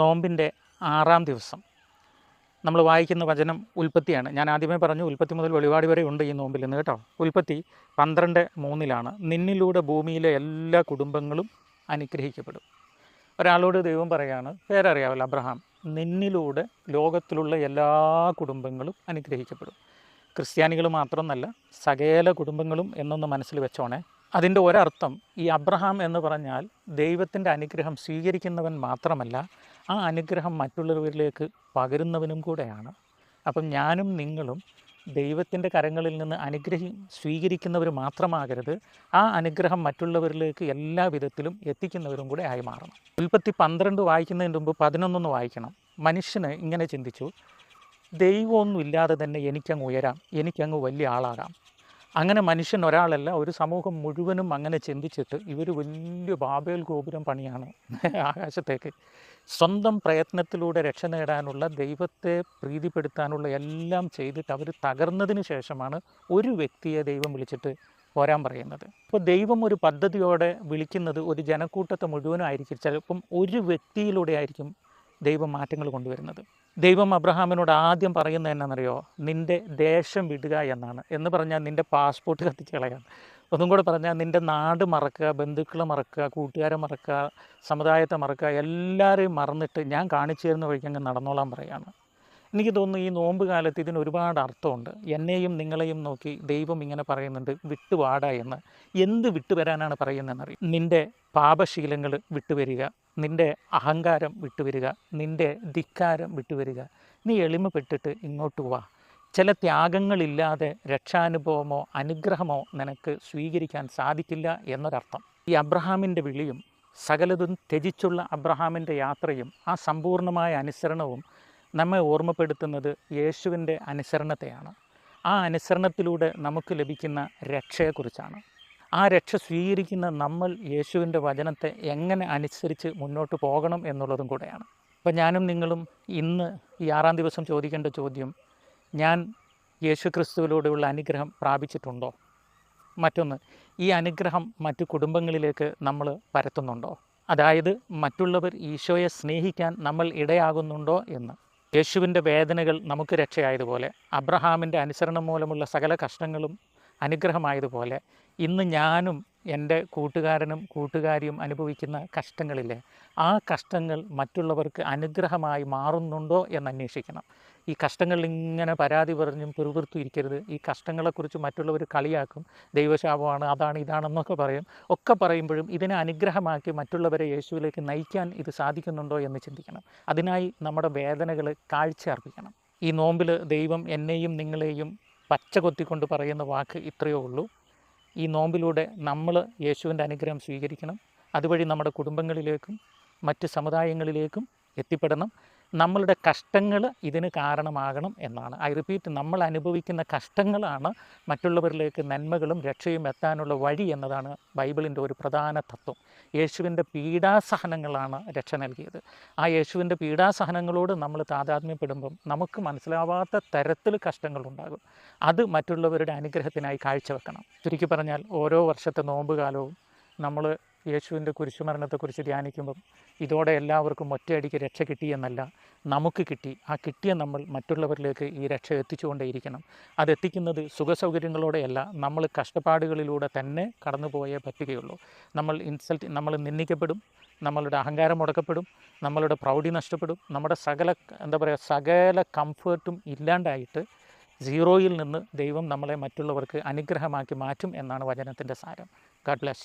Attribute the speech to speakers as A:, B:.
A: നോമ്പിന്റെ ആറാം ദിവസം. നമ്മൾ വായിക്കുന്ന വചനം ഉൽപ്പത്തിയാണ്. ഞാൻ ആദ്യമേ പറഞ്ഞു ഉൽപ്പത്തി മുതൽ വെളിപാട് വരെ ഉണ്ട് ഈ നോമ്പിൽ നിന്ന് കേട്ടോ. ഉൽപ്പത്തി പന്ത്രണ്ട് മൂന്നിലാണ്. നിന്നിലൂടെ ഭൂമിയിലെ എല്ലാ കുടുംബങ്ങളും അനുഗ്രഹിക്കപ്പെടും. ഒരാളോട് ദൈവം പറയാണ് പേരറിയാവല്ലോ അബ്രഹാം നിന്നിലൂടെ ലോകത്തിലുള്ള എല്ലാ കുടുംബങ്ങളും അനുഗ്രഹിക്കപ്പെടും. ക്രിസ്ത്യാനികൾ മാത്രമെന്നല്ല സകല കുടുംബങ്ങളും എന്നൊന്ന് മനസ്സിൽ വെച്ചോണേ. അതിന്റെ ഒരർത്ഥം ഈ അബ്രഹാം എന്ന് പറഞ്ഞാൽ ദൈവത്തിന്റെ അനുഗ്രഹം സ്വീകരിക്കുന്നവൻ മാത്രമല്ല ആ അനുഗ്രഹം മറ്റുള്ളവരിലേക്ക് പകരുന്നവനും കൂടെയാണ്. അപ്പം ഞാനും നിങ്ങളും ദൈവത്തിന്റെ കരങ്ങളിൽ നിന്ന് അനുഗ്രഹി സ്വീകരിക്കുന്നവർ മാത്രമാകരുത്. ആ അനുഗ്രഹം മറ്റുള്ളവരിലേക്ക് എല്ലാ വിധത്തിലും എത്തിക്കുന്നവരും കൂടെ ആയി മാറണം. ഉൽപ്പത്തി പന്ത്രണ്ട് വായിക്കുന്നതിന് മുമ്പ് പതിനൊന്നൊന്ന് വായിക്കണം. മനുഷ്യന് ഇങ്ങനെ ചിന്തിച്ചു ദൈവമൊന്നും ഇല്ലാതെ തന്നെ എനിക്കങ്ങ് ഉയരാം എനിക്കങ്ങ് വലിയ ആളാകാം. അങ്ങനെ മനുഷ്യൻ ഒരാളല്ല ഒരു സമൂഹം മുഴുവനും അങ്ങനെ ചിന്തിച്ചിട്ട് ഇവർ വലിയ ബാബേൽ ഗോപുരം പണിയാണ് ആകാശത്തേക്ക്. സ്വന്തം പ്രയത്നത്തിലൂടെ രക്ഷ നേടാനുള്ള ദൈവത്തെ പ്രീതിപ്പെടുത്താനുള്ള എല്ലാം ചെയ്തിട്ട് അവർ തകർന്നതിന് ശേഷമാണ് ഒരു വ്യക്തിയെ ദൈവം വിളിച്ചിട്ട് പോരാൻ പറയുന്നത്. ഇപ്പോൾ ദൈവം ഒരു പദ്ധതിയോടെ വിളിക്കുന്നത് ഒരു ജനക്കൂട്ടത്തെ മുഴുവനും ആയിരിക്കും. ചിലപ്പം ഒരു വ്യക്തിയിലൂടെ ആയിരിക്കും ദൈവം മാറ്റങ്ങൾ കൊണ്ടുവരുന്നത്. ദൈവം അബ്രഹാമിനോട് ആദ്യം പറയുന്നത് എന്നാണെന്നറിയോ? നിന്റെ ദേശം വിടുക എന്നാണ്. എന്ന് പറഞ്ഞാൽ നിന്റെ പാസ്പോർട്ട് കത്തിച്ച് കളയാം ഒന്നും കൂടെ പറഞ്ഞാൽ നിന്റെ നാട് മറക്കുക ബന്ധുക്കളെ മറക്കുക കൂട്ടുകാരെ മറക്കുക സമുദായത്തെ മറക്കുക എല്ലാവരെയും മറന്നിട്ട് ഞാൻ കാണിച്ചു തരുന്ന വഴിക്ക് അങ്ങ് നടന്നോളാൻ പറയാണ്. എനിക്ക് തോന്നുന്നു ഈ നോമ്പ് കാലത്ത് ഇതിന് ഒരുപാട് അർത്ഥമുണ്ട്. എന്നെയും നിങ്ങളെയും നോക്കി ദൈവം ഇങ്ങനെ പറയുന്നുണ്ട് വിട്ടുപാട എന്ന്. എന്ത് വിട്ടുവരാനാണ് പറയുന്നതെന്നറിയും? നിന്റെ പാപശീലങ്ങൾ വിട്ടുവരിക നിന്റെ അഹങ്കാരം വിട്ടുവരിക നിന്റെ ധിക്കാരം വിട്ടുവരിക നീ എളിമപ്പെട്ടിട്ട് ഇങ്ങോട്ട് വാ. ചില ത്യാഗങ്ങളില്ലാതെ രക്ഷാനുഭവമോ അനുഗ്രഹമോ നിനക്ക് സ്വീകരിക്കാൻ സാധിക്കില്ല എന്നൊരർത്ഥം. ഈ അബ്രഹാമിന്റെ വിളിയും സകലതും ത്യജിച്ചുള്ള അബ്രഹാമിന്റെ യാത്രയും ആ സമ്പൂർണമായ അനുസരണവും നമ്മെ ഓർമ്മപ്പെടുത്തുന്നത് യേശുവിന്റെ അനുസരണത്തെയാണ്. ആ അനുസരണത്തിലൂടെ നമുക്ക് ലഭിക്കുന്ന രക്ഷയെക്കുറിച്ചാണ്. ആ രക്ഷ സ്വീകരിക്കുന്ന നമ്മൾ യേശുവിന്റെ വചനത്തെ എങ്ങനെ അനുസരിച്ച് മുന്നോട്ട് പോകണം എന്നുള്ളതും കൂടെയാണ്. അപ്പം ഞാനും നിങ്ങളും ഇന്ന് ഈ ആറാം ദിവസം ചോദിക്കേണ്ട ചോദ്യം ഞാൻ യേശു ക്രിസ്തുവിലൂടെയുള്ള അനുഗ്രഹം പ്രാപിച്ചിട്ടുണ്ടോ? മറ്റൊന്ന് ഈ അനുഗ്രഹം മറ്റു കുടുംബങ്ങളിലേക്ക് നമ്മൾ പരത്തുന്നുണ്ടോ? അതായത് മറ്റുള്ളവർ ഈശോയെ സ്നേഹിക്കാൻ നമ്മൾ ഇടയാകുന്നുണ്ടോ എന്ന്. യേശുവിന്റെ വേദനകൾ നമുക്ക് രക്ഷയായതുപോലെ അബ്രഹാമിന്റെ അനുസരണം മൂലമുള്ള സകല കഷ്ടങ്ങളും അനുഗ്രഹമായതുപോലെ ഇന്ന് ഞാനും എന്റെ കൂട്ടുകാരനും കൂട്ടുകാരിയും അനുഭവിക്കുന്ന കഷ്ടങ്ങളില്ലേ? ആ കഷ്ടങ്ങൾ മറ്റുള്ളവർക്ക് അനുഗ്രഹമായി മാറുന്നുണ്ടോ എന്ന് അന്വേഷിക്കണം. ഈ കഷ്ടങ്ങളിൽ ഇങ്ങനെ പരാതി പറഞ്ഞും ഇരിക്കരുത്. ഈ കഷ്ടങ്ങളെക്കുറിച്ച് മറ്റുള്ളവർ കളിയാക്കും. ദൈവശാപമാണ് അതാണ് ഇതാണെന്നൊക്കെ പറയും. ഒക്കെ പറയുമ്പോഴും ഇതിനെ അനുഗ്രഹമാക്കി മറ്റുള്ളവരെ യേശുവിലേക്ക് നയിക്കാൻ ഇത് സാധിക്കുന്നുണ്ടോ എന്ന് ചിന്തിക്കണം. അതിനായി നമ്മുടെ വേദനകൾ കാഴ്ച അർപ്പിക്കണം. ഈ നോമ്പിൽ ദൈവം എന്നെയും നിങ്ങളെയും പച്ച കൊത്തിക്കൊണ്ട് പറയുന്ന വാക്ക് ഇത്രയേ ഉള്ളൂ. ഈ നോമ്പിലൂടെ നമ്മൾ യേശുവിന്റെ അനുഗ്രഹം സ്വീകരിക്കണം. അതുവഴി നമ്മുടെ കുടുംബങ്ങളിലേക്കും മറ്റ് സമുദായങ്ങളിലേക്കും എത്തിപ്പെടണം. നമ്മളുടെ കഷ്ടങ്ങൾ ഇതിന് കാരണമാകണം എന്നാണ്. ഐ റിപ്പീറ്റ് നമ്മൾ അനുഭവിക്കുന്ന കഷ്ടങ്ങളാണ് മറ്റുള്ളവരിലേക്ക് നന്മകളും രക്ഷയും എത്താനുള്ള വഴി എന്നതാണ് ബൈബിളിന്റെ ഒരു പ്രധാന തത്വം. യേശുവിന്റെ പീഡാസഹനങ്ങളാണ് രക്ഷ നൽകിയത്. ആ യേശുവിന്റെ പീഡാസഹനങ്ങളോട് നമ്മൾ താതാത്മ്യപ്പെടുമ്പം നമുക്ക് മനസ്സിലാവാത്ത തരത്തിൽ കഷ്ടങ്ങളുണ്ടാകും. അത് മറ്റുള്ളവരുടെ അനുഗ്രഹത്തിനായി കാഴ്ചവെക്കണം. ചുരുക്കി പറഞ്ഞാൽ ഓരോ വർഷത്തെ നോമ്പ് കാലവും നമ്മൾ യേശുവിന്റെ കുരിശുമരണത്തെക്കുറിച്ച് ധ്യാനിക്കുമ്പം ഇതോടെ എല്ലാവർക്കും ഒറ്റയടിക്ക് രക്ഷ കിട്ടിയെന്നല്ല നമുക്ക് കിട്ടി. ആ കിട്ടിയ നമ്മൾ മറ്റുള്ളവരിലേക്ക് ഈ രക്ഷ എത്തിച്ചുകൊണ്ടേയിരിക്കണം. അതെത്തിക്കുന്നത് സുഖസൗകര്യങ്ങളോടെയല്ല നമ്മൾ കഷ്ടപ്പാടുകളിലൂടെ തന്നെ കടന്നു പോയേ പറ്റുകയുള്ളൂ. നമ്മൾ ഇൻസൾട്ട് നമ്മൾ നിന്ദിക്കപ്പെടും നമ്മളുടെ അഹങ്കാരം മുടക്കപ്പെടും നമ്മളുടെ പ്രൗഢി നഷ്ടപ്പെടും നമ്മുടെ സകല എന്താ പറയുക സകല കംഫേർട്ടും ഇല്ലാണ്ടായിട്ട് സീറോയിൽ നിന്ന് ദൈവം നമ്മളെ മറ്റുള്ളവർക്ക് അനുഗ്രഹമാക്കി മാറ്റും എന്നാണ് വചനത്തിന്റെ സാരം. God bless